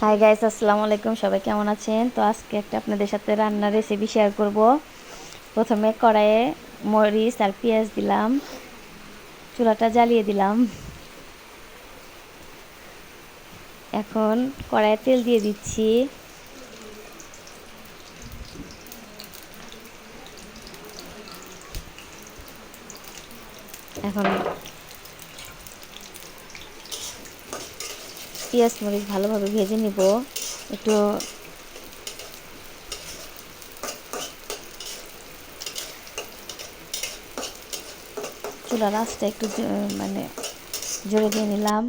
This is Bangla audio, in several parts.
হাই গাইস আসসালামু আলাইকুম। সবাই কেমন আছেন? তো আজকে একটা আপনাদের সাথে রান্নার রেসিপি শেয়ার করব। প্রথমে কড়াইয়ে মরিচ আর পেঁয়াজ দিলাম। চুলাটা জ্বালিয়ে দিলাম। এখন কড়াইয়ে তেল দিয়ে দিচ্ছি। এখন পেঁয়াজ মরিচ ভালোভাবে ভেজে নিব। একটু চুলার আঁচটা একটু মানে জোরে দিয়ে নিলাম।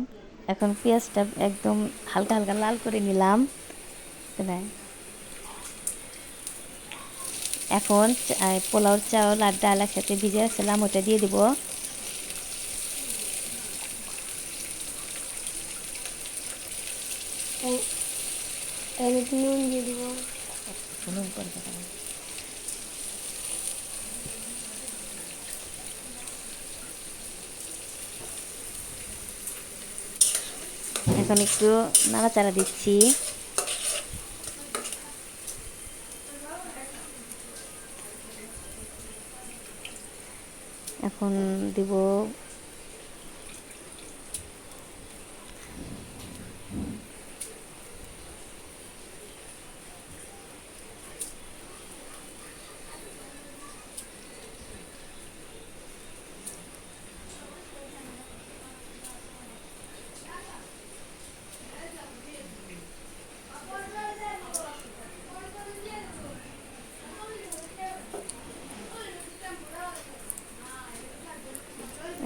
এখন পেঁয়াজটা একদম হালকা হালকা লাল করে নিলাম। এখন পোলাওর চাউল আর ডাল একসাথে ভিজে রাখছিলাম, ওটা দিয়ে দিব। দেবো এখন একটু নাড়াচাড়া দিচ্ছি। এখন দিব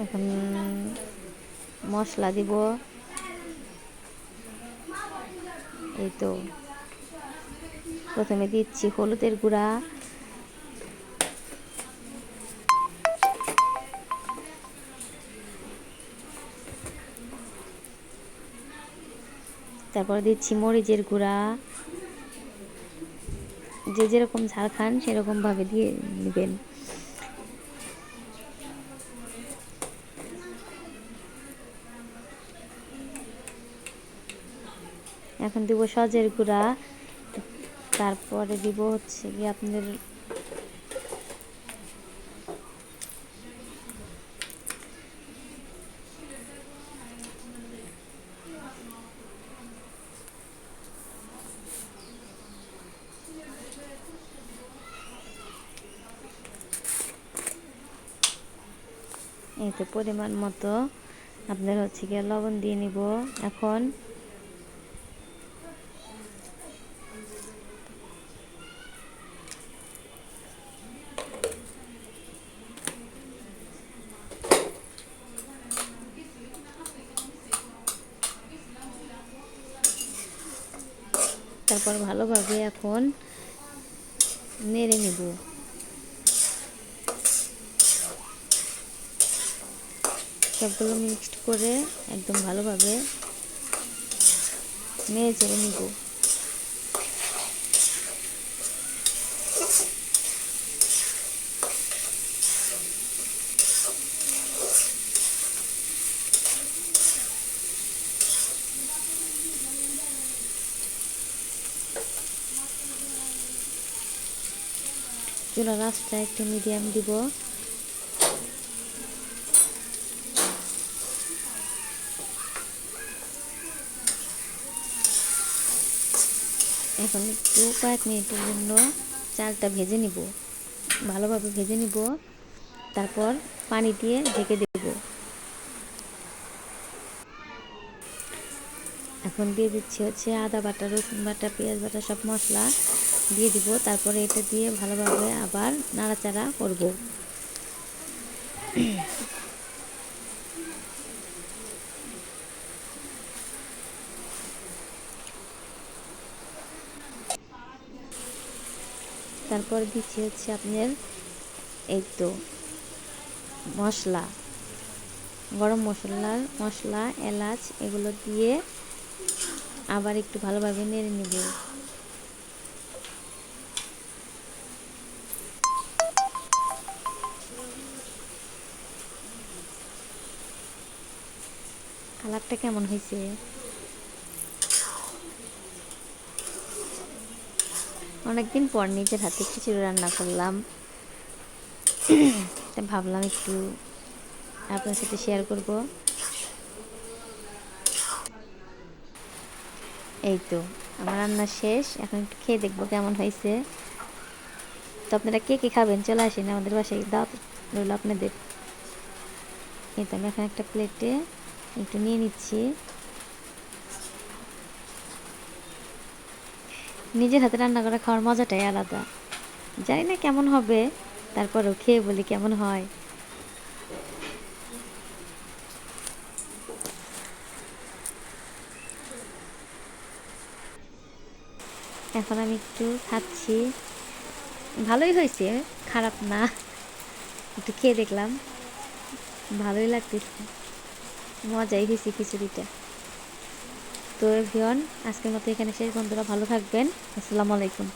এখন মশলা দিব। এই তো প্রথমে দিচ্ছি হলুদের গুঁড়া। তারপর দিচ্ছি মরিচের গুঁড়া। যে যেরকম ঝাল খান সেরকমভাবে দিয়ে নেবেন। এখন দিব সজের গুঁড়া। তারপরে দিব হচ্ছে কি আপনাদের এই তো পরিমাণ মতো আপনার হচ্ছে গিয়ে লবণ দিয়ে নিব। এখন তারপর ভালোভাবে এখন নেড়ে নেব। সবগুলো মিক্সড করে একদম ভালোভাবে নেড়ে চেড়ে নিব। চুলা রাসটা একটু মিডিয়াম দিব। এখন একটু কয়েক মিনিটের জন্য চালটা ভেজে নিব। ভালোভাবে ভেজে নিব। তারপর পানি দিয়ে ঢেকে দেব। এখন দিয়ে দিচ্ছি হচ্ছে আদা বাটা, রসুন বাটা, পেঁয়াজ বাটা, সব মশলা। দিয়ে দিব। তারপরে এটা দিয়ে ভালোভাবে আবার নাড়াচাড়া করব। তারপর দিচ্ছি হচ্ছে আপনার এই তো মশলা, গরম মশলার মশলা, এলাচ, এগুলো দিয়ে আবার একটু ভালোভাবে নেড়ে নেব। কালারটা কেমন হয়েছে? অনেকদিন পর নিজের হাতে খিচুড়ি রান্না করলাম। ভাবলাম একটু আপনার সাথে শেয়ার করব। এই তো, আমার রান্না শেষ। এখন একটু খেয়ে দেখব কেমন হয়েছে। তো আপনারা কে কে খাবেন? চলে আসেন আমাদের বাসায়। দাও রইল আপনাদের। এই তো আমি এখন একটা প্লেটে একটু নিয়ে নিচ্ছি। নিজের হাতে রান্না করা খাওয়ার মজাটাই আলাদা। জানি না কেমন হবে, তারপরেও খেয়ে বলি কেমন হয়। এখন আমি একটু খাচ্ছি। ভালোই হয়েছে, খারাপ না। একটু খেয়ে দেখলাম। ভালোই লাগতেছে। মজাই হয়েছে খিচুড়িটা। তো ভিয়ন আজকের মতো এখানে শেষ। বন্ধুরা ভালো থাকবেন। আসসালামু আলাইকুম।